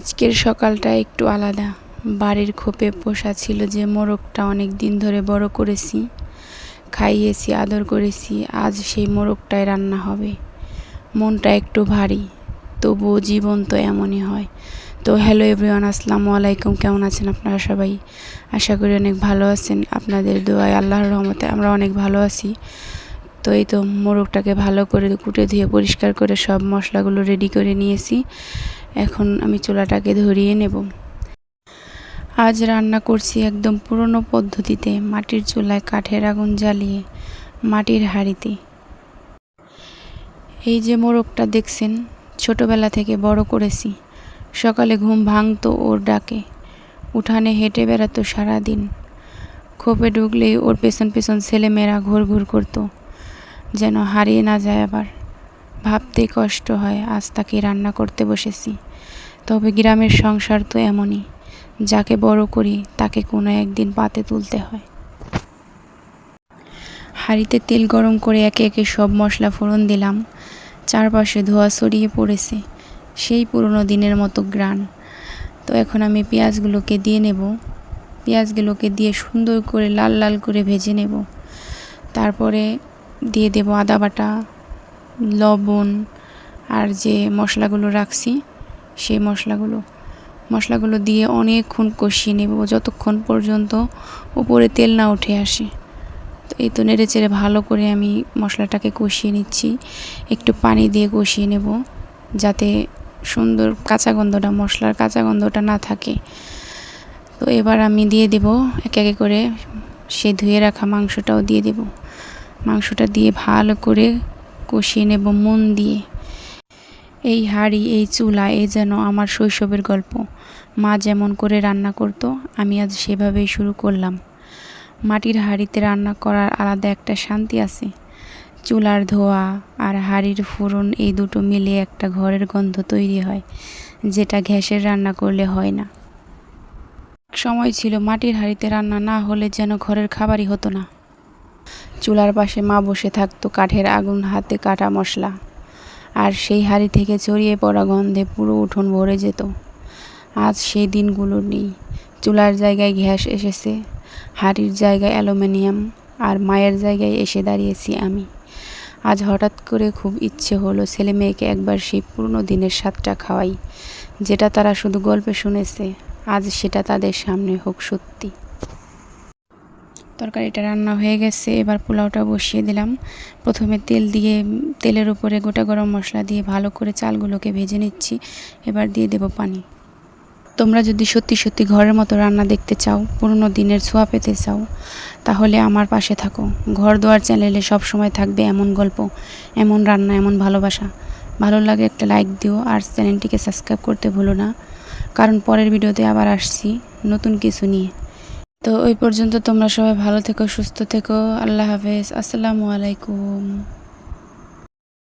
আজকের সকালটা একটু আলাদা। বাড়ির খোপে পোষা ছিল যে মোরগটা অনেক দিন ধরে বড় করেছি, খাইয়েছি, আদর করেছি, আজ সেই মোরগটাই রান্না হবে। মনটা একটু ভারী, তবুও জীবন তো এমনই হয়। তো হ্যালো এভরিওয়ান, আসসালামু আলাইকুম, কেমন আছেন আপনারা সবাই? আশা করি অনেক ভালো আছেন। আপনাদের দোয়ায় আল্লাহর রহমতে আমরা অনেক ভালো আছি। তো এই তো মোরগটাকে ভালো করে কুটে ধুয়ে পরিষ্কার করে সব মশলাগুলো রেডি করে নিয়েছি। এখন আমি চুলাটাকে ধরিয়ে নেব। আজ রান্না করছি একদম পুরনো পদ্ধতিতে মাটির চুলায় কাঠের আগুন জ্বালিয়ে মাটির হাঁড়িতে। এই যে মোরগটা দেখছেন, ছোটবেলা থেকে বড় করেছি। সকালে ঘুম ভাঙতো ওর ডাকে। উঠানে হেঁটে বেড়াতো সারাদিন। খোপে ঢুকলেই ওর পেছন পেছন ছেলেমেয়েরা ঘুর ঘুর করতো। যেন হারিয়ে না যায় আবার। ভাবতেই কষ্ট হয়, আজ তাকে রান্না করতে বসেছি। তবে গ্রামের সংসার তো এমনই, যাকে বড় করি তাকে কোনো একদিন পাতে তুলতে হয়। হাঁড়িতে তেল গরম করে একে একে সব মশলা ফোড়ন দিলাম। চারপাশে ধোয়া ছড়িয়ে পড়েছে, সেই পুরনো দিনের মতো গ্রান। তো এখন আমি পেঁয়াজগুলোকে দিয়ে নেব। পেঁয়াজগুলোকে দিয়ে সুন্দর করে লাল লাল করে ভেজে নেব। তারপরে দিয়ে দেব আদা বাটা লবণ আর যে মশলাগুলো রাখছি, সেই মশলাগুলো মশলাগুলো দিয়ে অনেকক্ষণ কষিয়ে নেব যতক্ষণ পর্যন্ত উপরে তেল না উঠে আসে। তো এই তো নেড়ে চেড়ে ভালো করে আমি মশলাটাকে কষিয়ে নিচ্ছি। একটু পানি দিয়ে কষিয়ে নেব যাতে সুন্দর কাঁচা গন্ধটা, মশলার কাঁচা গন্ধটা না থাকে। তো এবার আমি দিয়ে দেব এক একে করে সে ধুয়ে রাখা মাংসটাও দিয়ে দেব। মাংসটা দিয়ে ভালো করে কষিয়ে নেব মন দিয়ে। এই হাঁড়ি, এই চুলা এই যেন আমার শৈশবের গল্প। মা যেমন করে রান্না করতো, আমি আজ সেভাবেই শুরু করলাম। মাটির হাঁড়িতে রান্না করার আলাদা একটা শান্তি আছে। চুলার ধোয়া আর হাঁড়ির ফোড়ন, এই দুটো মিলে একটা ঘরের গন্ধ তৈরি হয়, যেটা গ্যাসের রান্না করলে হয় না। সময় ছিল মাটির হাঁড়িতে রান্না না হলে যেন ঘরের খাবারই হতো না। চুলার পাশে মা বসে থাকতো কাঠের আগুন, হাতে কাটা মশলা। আর সেই হাঁড়ি থেকে ছড়িয়ে পড়া গন্ধে পুরো উঠোন ভরে যেত। আজ সেই দিনগুলো নেই। চুলার জায়গায় গ্যাস এসেছে, হাঁড়ির জায়গায় অ্যালুমিনিয়াম, আর মায়ের জায়গায় এসে দাঁড়িয়েছি আমি। আজ হঠাৎ করে খুব ইচ্ছে হলো ছেলে মেয়েকে একবার সেই পুরনো দিনের স্বাদটা খাওয়াই, যেটা তারা শুধু গল্পে শুনেছে। আজ সেটা তাদের সামনে হোক সত্যি। তরকারিটা রান্না হয়ে গেছে। এবার পোলাওটা বসিয়ে দিলাম। প্রথমে তেল দিয়ে, তেলের উপরে গোটা গরম মশলা দিয়ে ভালো করে চালগুলোকে ভেজে নিচ্ছি। এবার দিয়ে দেব পানি। তোমরা যদি সত্যি সত্যি ঘরের মতো রান্না দেখতে চাও, পুরনো দিনের ছোঁয়া পেতে চাও, তাহলে আমার পাশে থাকো। ঘর দোয়ার চ্যানেলে সব সময় থাকবে এমন গল্প, এমন রান্না, এমন ভালোবাসা। ভালো লাগে একটা লাইক দিও আর চ্যানেলটিকে সাবস্ক্রাইব করতে ভুলো না। কারণ পরের ভিডিওতে আবার আসছি নতুন কিছু নিয়ে। তো ওই পর্যন্ত তোমরা সবাই ভালো থেকো সুস্থ থেকো। আল্লাহ হাফেজ। আসসালামু আলাইকুম।